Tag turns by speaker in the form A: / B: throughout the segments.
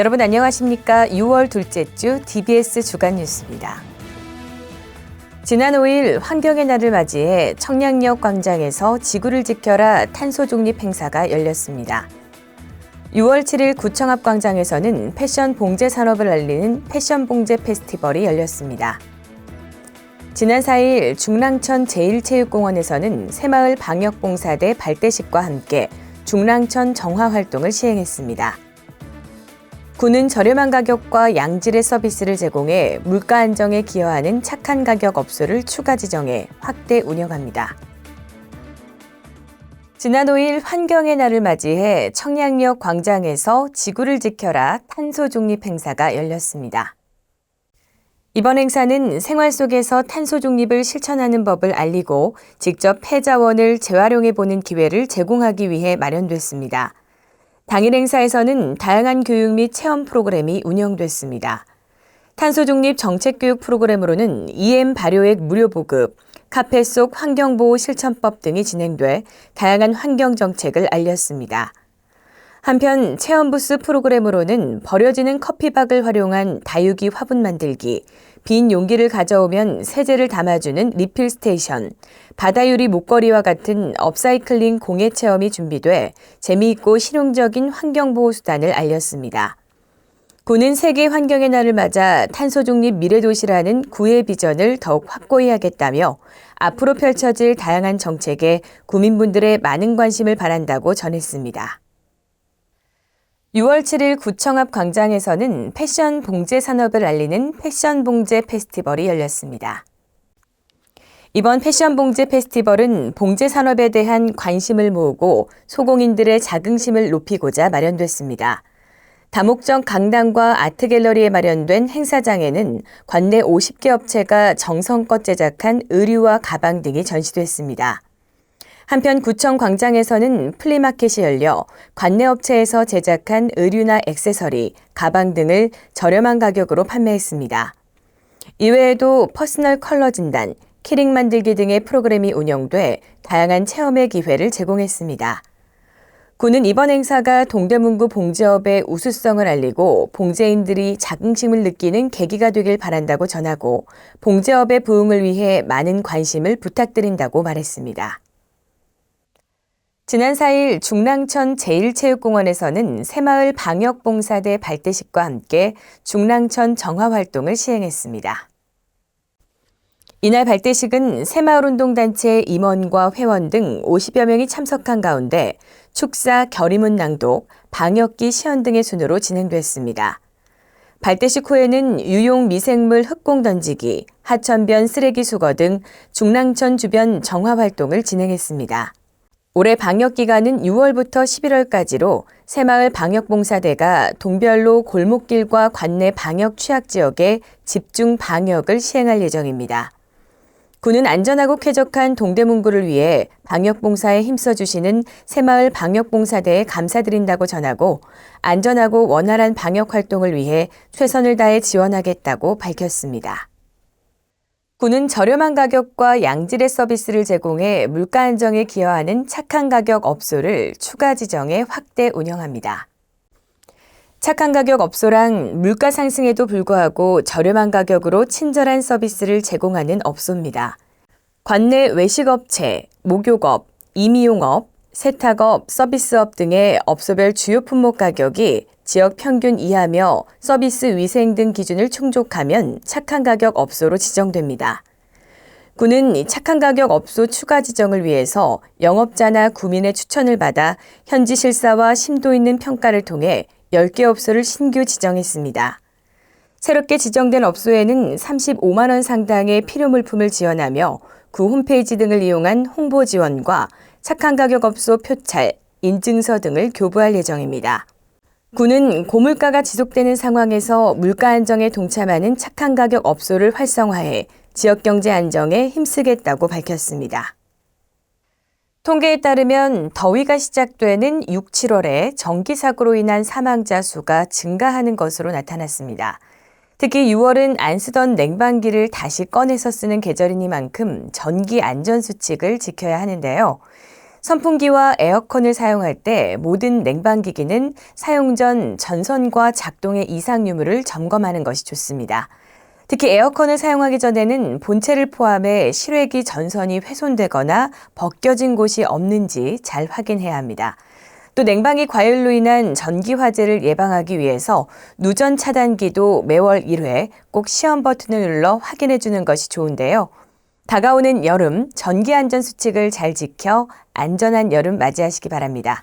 A: 여러분 안녕하십니까? 6월 둘째 주 DBS 주간 뉴스입니다. 지난 5일 환경의 날을 맞이해 청량역 광장에서 지구를 지켜라 탄소 중립 행사가 열렸습니다. 6월 7일 구청 앞 광장에서는 패션 봉제 산업을 알리는 패션 봉제 페스티벌이 열렸습니다. 지난 4일 중랑천 제1체육공원에서는 새마을 방역봉사대 발대식과 함께 중랑천 정화 활동을 시행했습니다. 군은 저렴한 가격과 양질의 서비스를 제공해 물가 안정에 기여하는 착한 가격 업소를 추가 지정해 확대 운영합니다. 지난 5일 환경의 날을 맞이해 청량역 광장에서 지구를 지켜라 탄소 중립 행사가 열렸습니다. 이번 행사는 생활 속에서 탄소 중립을 실천하는 법을 알리고 직접 폐자원을 재활용해 보는 기회를 제공하기 위해 마련됐습니다. 당일 행사에서는 다양한 교육 및 체험 프로그램이 운영됐습니다. 탄소 중립 정책 교육 프로그램으로는 EM 발효액 무료 보급, 카페 속 환경보호 실천법 등이 진행돼 다양한 환경 정책을 알렸습니다. 한편 체험부스 프로그램으로는 버려지는 커피박을 활용한 다육이 화분 만들기, 빈 용기를 가져오면 세제를 담아주는 리필 스테이션, 바다유리 목걸이와 같은 업사이클링 공예 체험이 준비돼 재미있고 실용적인 환경보호 수단을 알렸습니다. 군은 세계 환경의 날을 맞아 탄소 중립 미래 도시라는 구의 비전을 더욱 확고히 하겠다며 앞으로 펼쳐질 다양한 정책에 국민분들의 많은 관심을 바란다고 전했습니다. 6월 7일 구청 앞 광장에서는 패션 봉제 산업을 알리는 패션 봉제 페스티벌이 열렸습니다. 이번 패션 봉제 페스티벌은 봉제 산업에 대한 관심을 모으고 소공인들의 자긍심을 높이고자 마련됐습니다. 다목적 강당과 아트 갤러리에 마련된 행사장에는 관내 50개 업체가 정성껏 제작한 의류와 가방 등이 전시됐습니다. 한편 구청 광장에서는 플리마켓이 열려 관내 업체에서 제작한 의류나 액세서리, 가방 등을 저렴한 가격으로 판매했습니다. 이외에도 퍼스널 컬러 진단, 키링 만들기 등의 프로그램이 운영돼 다양한 체험의 기회를 제공했습니다. 군은 이번 행사가 동대문구 봉제업의 우수성을 알리고 봉제인들이 자긍심을 느끼는 계기가 되길 바란다고 전하고 봉제업의 부흥을 위해 많은 관심을 부탁드린다고 말했습니다. 지난 4일 중랑천 제1체육공원에서는 새마을 방역봉사대 발대식과 함께 중랑천 정화 활동을 시행했습니다. 이날 발대식은 새마을운동단체 임원과 회원 등 50여 명이 참석한 가운데 축사, 결의문 낭독, 방역기 시연 등의 순으로 진행됐습니다. 발대식 후에는 유용 미생물 흑공 던지기, 하천변 쓰레기 수거 등 중랑천 주변 정화 활동을 진행했습니다. 올해 방역 기간은 6월부터 11월까지로 새마을 방역봉사대가 동별로 골목길과 관내 방역 취약 지역에 집중 방역을 시행할 예정입니다. 군은 안전하고 쾌적한 동대문구를 위해 방역봉사에 힘써주시는 새마을 방역봉사대에 감사드린다고 전하고 안전하고 원활한 방역 활동을 위해 최선을 다해 지원하겠다고 밝혔습니다. 군은 저렴한 가격과 양질의 서비스를 제공해 물가 안정에 기여하는 착한 가격 업소를 추가 지정해 확대 운영합니다. 착한 가격 업소랑 물가 상승에도 불구하고 저렴한 가격으로 친절한 서비스를 제공하는 업소입니다. 관내 외식업체, 목욕업, 이미용업, 세탁업, 서비스업 등의 업소별 주요 품목 가격이 지역 평균 이하며 서비스 위생 등 기준을 충족하면 착한 가격 업소로 지정됩니다. 군은 착한 가격 업소 추가 지정을 위해서 영업자나 구민의 추천을 받아 현지 실사와 심도 있는 평가를 통해 10개 업소를 신규 지정했습니다. 새롭게 지정된 업소에는 35만 원 상당의 필요 물품을 지원하며 구 홈페이지 등을 이용한 홍보 지원과 착한 가격 업소 표찰, 인증서 등을 교부할 예정입니다. 군은 고물가가 지속되는 상황에서 물가 안정에 동참하는 착한 가격 업소를 활성화해 지역 경제 안정에 힘쓰겠다고 밝혔습니다. 통계에 따르면 더위가 시작되는 6, 7월에 전기 사고로 인한 사망자 수가 증가하는 것으로 나타났습니다. 특히 6월은 안 쓰던 냉방기를 다시 꺼내서 쓰는 계절이니만큼 전기 안전 수칙을 지켜야 하는데요. 선풍기와 에어컨을 사용할 때 모든 냉방기기는 사용 전 전선과 작동의 이상 유무를 점검하는 것이 좋습니다. 특히 에어컨을 사용하기 전에는 본체를 포함해 실외기 전선이 훼손되거나 벗겨진 곳이 없는지 잘 확인해야 합니다. 또 냉방기 과열로 인한 전기 화재를 예방하기 위해서 누전 차단기도 매월 1회 꼭 시험 버튼을 눌러 확인해 주는 것이 좋은데요. 다가오는 여름 전기 안전 수칙을 잘 지켜 안전한 여름 맞이하시기 바랍니다.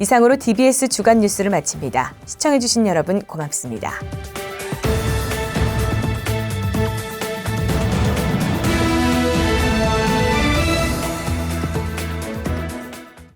A: 이상으로 DBS 주간 뉴스를 마칩니다. 시청해 주신 여러분 고맙습니다.